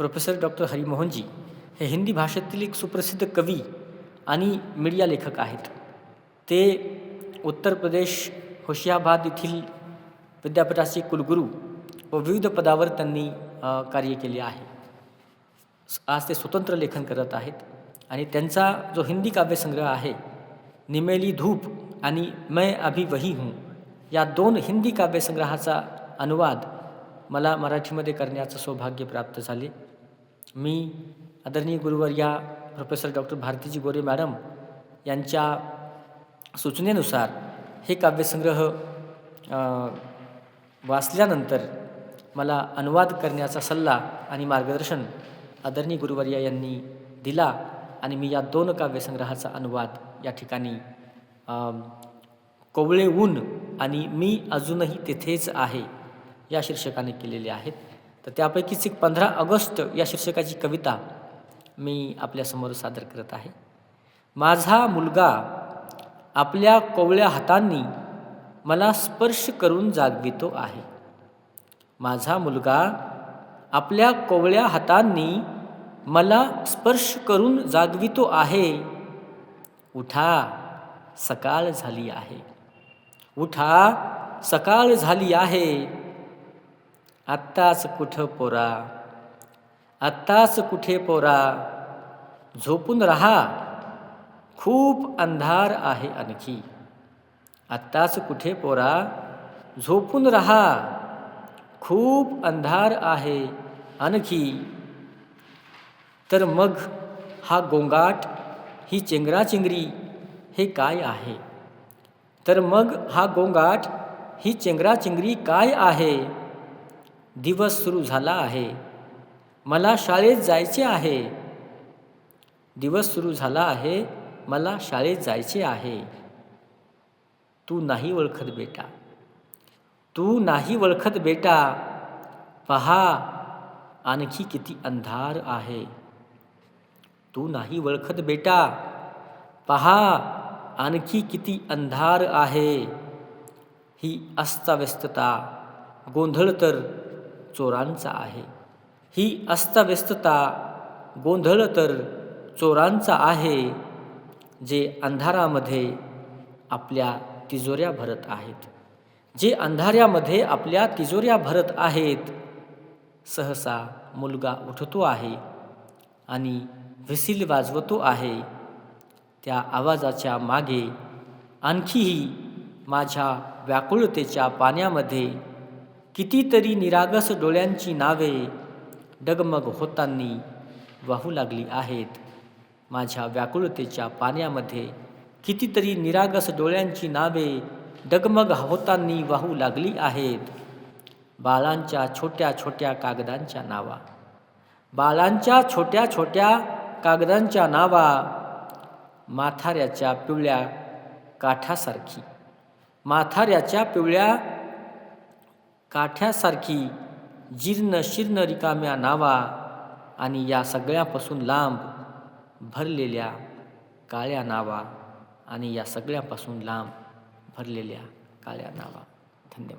Professor doctor हरिमोहनजी हे हिंदी भाषेतील एक सुप्रसिद्ध कवी आणि मीडिया लेखक आहेत. ते उत्तर प्रदेश होशियाबाद येथील विद्यापीठाचे कुलगुरू व विविध पदावर त्यांनी कार्य केले आहे. आज ते स्वतंत्र लेखन करत आहेत आणि त्यांचा जो हिंदी काव्यसंग्रह आहे निमेली धूप आणि मैं अभी वही हूँ या दोन हिंदी काव्यसंग्रहाचा अनुवाद मला मराठीमध्ये करण्याचं सौभाग्य प्राप्त झाले. मी आदरणीय गुरुवर्या professor doctor Bharati ji Gore madam यांच्या सूचनेनुसार हे काव्यसंग्रह वाचल्यानंतर मला अनुवाद करण्याचा सल्ला आणि मार्गदर्शन आदरणीय गुरुवर्या यांनी दिला आणि मी या दोन काव्यसंग्रहाचा अनुवाद या ठिकाणी कोवळे ऊन आणि मी अजूनही तेथेच आहे या शीर्षकाने केलेले आहेत. तर त्यापैकीच एक पंधरा ऑगस्ट या शीर्षकाची कविता मी आपल्यासमोर सादर करत आहे. माझा मुलगा आपल्या कोवळ्या हातांनी मला स्पर्श करून जागवितो आहे. माझा मुलगा आपल्या कोवळ्या हातांनी मला स्पर्श करून जागवितो आहे. उठा सकाळ झाली आहे. उठा सकाळ झाली आहे. आत्ताच कुठं पोरा? आत्ताच कुठे पोरा? झोपून राहा. खूप अंधार आहे आणखी. आत्ताच कुठे पोरा? झोपून राहा. खूप अंधार आहे आणखी. तर मग हा गोंगाट ही चेंगराचेंगरी हे काय आहे? तर मग हा गोंगाट ही चेंगराचेंगरी काय आहे? दिवस सुरू झाला आहे. मला शाळेत जायचे आहे. दिवस सुरू झाला आहे मला शाळेत जायचे आहे. तू नाही ओळखत बेटा. तू नाही ओळखत बेटा. पहा आणखी किती अंधार आहे. तू नाही ओळखत बेटा. पहा आणखी किती अंधार आहे. ही अस्ताव्यस्तता. गोंधळ तर चोरांचा आहे. ही अस्ताव्यस्तता गोंधळ तर चोरांचा आहे जे अंधारामध्ये आपल्या तिजोऱ्या भरत आहेत. जे अंधाऱ्यामध्ये आपल्या तिजोऱ्या भरत आहेत सहसा मुलगा उठतो आहे आणि व्हिसिल वाजवतो आहे. त्या आवाजाच्या मागे आणखीही माझ्या व्याकुळतेच्या पाण्यामध्ये कितीतरी निरागस डोळ्यांची नावे डगमग होतांनी वाहू लागली आहेत. माझ्या व्याकुळतेच्या पाण्यामध्ये कितीतरी निरागस डोळ्यांची नावे डगमग होतांनी वाहू लागली आहेत. बाळांच्या छोट्या छोट्या कागदांच्या नावा. बाळांच्या छोट्या छोट्या कागदांच्या नावा. माथाऱ्याच्या पिवळ्या काठासारखी. माथाऱ्याच्या पिवळ्या काठ्यासारखी जीर्ण शीर्ण रिकाम्या नावा आणि या सगळ्यापासून लांब भरलेल्या काळ्या नावा आणि या सगळ्यापासून लांब भरलेल्या काळ्या नावा. धन्यवाद.